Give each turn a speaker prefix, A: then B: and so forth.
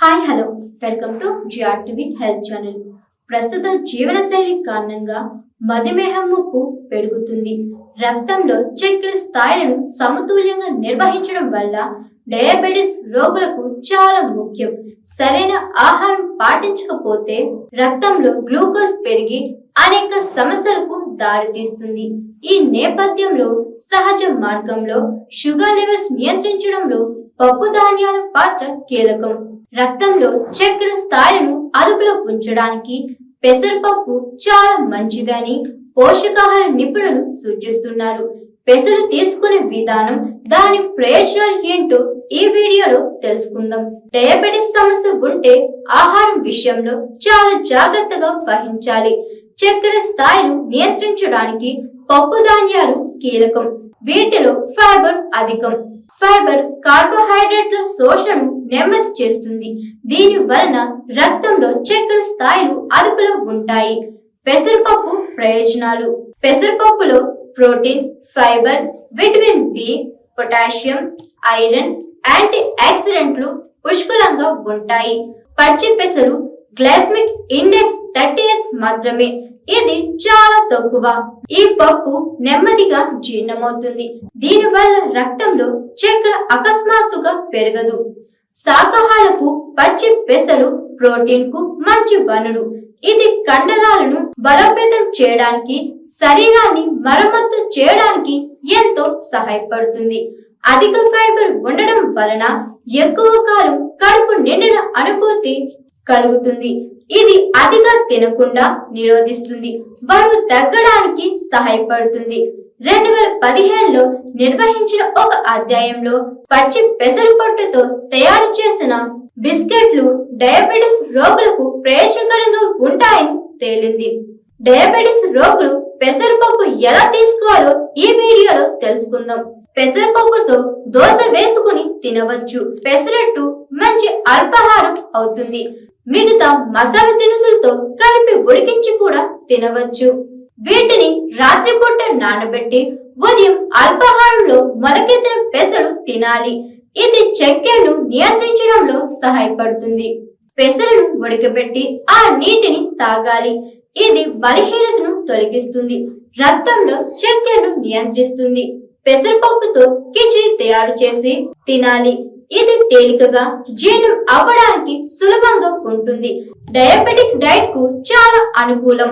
A: Hi hello. Welcome to GR TV health channel. ప్రస్తుత జీవనశైలి కారణంగా మధుమేహం ముప్పు పెరుగుతుంది. రక్తంలో చక్కెర స్థాయిలను సమతుల్యంగా నిర్వహించడం వల్ల డయాబెటిస్ రోగులకు చాలా ముఖ్యం. సరైన ఆహారం పాటించకపోతే రక్తంలో గ్లూకోజ్ పెరిగి అనేక సమస్యలకు దారితీస్తుంది. ఈ నేపథ్యంలో సహజ మార్గంలో షుగర్ లెవెల్స్ నియంత్రించడంలో పప్పు ధాన్యాల పాత్ర కీలకం. రక్తంలో చక్కెర స్థాయిలను అదుపులో ఉంచడానికి పెసరపప్పు చాలా మంచిదని పోషకాహార నిపుణులు సూచిస్తున్నారు. పెసలు తీసుకునే విధానం దాని ప్రయోజనాలు ఏంటో ఈ వీడియోలో తెలుసుకుందాం. డయాబెటిస్ సమస్య ఉంటే ఆహారం విషయంలో చాలా జాగ్రత్తగా వహించాలి. చక్కెర స్థాయిను నియంత్రించడానికి పప్పు ధాన్యాలు కీలకం. వీటిలో ఫైబర్ అధికం. ఫైబర్ కార్బోహైడ్రేట్ల శోషణను చేస్తుంది. దీని వలన రక్తంలో చక్కెర స్థాయిలు అదుపులో ఉంటాయి. పెసరపప్పు ప్రయోజనాలు. పెసరపప్పులో protein fibre vitamin B potassium iron anti ఆక్సిడెంట్లు పుష్కలంగా ఉంటాయి. పచ్చి పెసలు గ్లాస్మిక్ ఇండెక్స్ థర్టీ మాత్రమే. ఇది చాలా తక్కువ. ఈ పప్పు నెమ్మదిగా జీర్ణమవుతుంది. దీనివల్ల రక్తంలో చక్కెర అకస్మాత్తుగా పెరగదు. శాకాహారపు పచ్చి పెసలు ప్రోటీన్కు మంచి వనరు. ఇది కండరాలను బలోపేతం చేయడానికి శరీరాన్ని మరమ్మతు చేయడానికి ఎంతో సహాయపడుతుంది. అధిక ఫైబర్ ఉండడం వలన ఎక్కువ కాలం కడుపు నిండిన అనుభూతి కలుగుతుంది. ఇది అతిగా తినకుండా నిరోధిస్తుంది. బరువు తగ్గడానికి సహాయపడుతుంది. రెండు వేల పదిహేనులో నిర్వహించిన ఒక అధ్యాయంలో పచ్చి పెసరపట్టుతో తయారు చేసిన బిస్కెట్లు డయాబెటిస్ రోగులకు ప్రయోజనకరంగా ఉంటాయని తేలింది. డయాబెటిస్ రోగులు పెసరపప్పు ఎలా తీసుకోవాలో ఈ వీడియోలో తెలుసుకుందాం. పెసరపప్పుతో దోశ వేసుకుని తినవచ్చు. పెసరట్టు మంచి అల్పాహారం అవుతుంది. మిగతా మసాలా దినుసులతో కలిపి ఉడికించి కూడా తినవచ్చు. వీటిని రాత్రిపూట నానబెట్టి ఉదయం అల్పాహారంలో మొలకెత్తిన పెసలు తినాలి. ఇది చక్కెరను నియంత్రించడంలో సహాయపడుతుంది. పెసలను ఉడకబెట్టి ఆ నీటిని తాగాలి. ఇది బలహీనతను తొలగిస్తుంది. రక్తంలో చక్కెరను నియంత్రిస్తుంది. పెసరపప్పుతో కిచిడి తయారు చేసి తినాలి. ఇది తేలికగా జీర్ణం అవ్వడానికి సులభంగా ఉంటుంది. డయాబెటిక్ డైట్కు చాలా అనుకూలం.